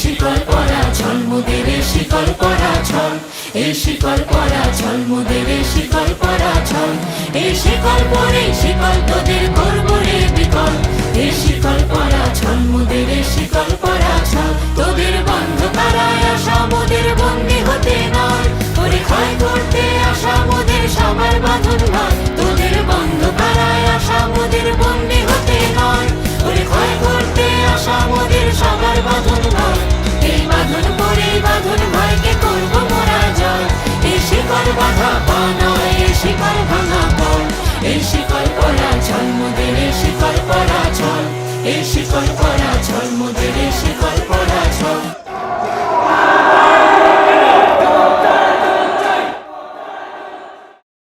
শিকল পরা ছল মোদের শিকল পরা ছল এই শিকল পরা ছল মোদের শিকল পরা ছল এই শিকল পরে শিকল তোদের করব রে বিকল, এই শিকল পরা ছল মোদের শিকল পরা ছল তোদের বন্ধ কারায় আসা মোদের বন্দি হতে নয় ওরে ক্ষয় করতে আসা মোদের সবার বাঁধন নয়, তোদের বন্ধ কারায় আসা মোদের বন্দি হতে নয় ওরে ক্ষয় করতে আসা মোদের সবার বাঁধন শিকল বাধা নয় এই শিকল ভাঙা পল এই শিকল পরা মোদের এই শিকল পরা ছল এই শিকল পরা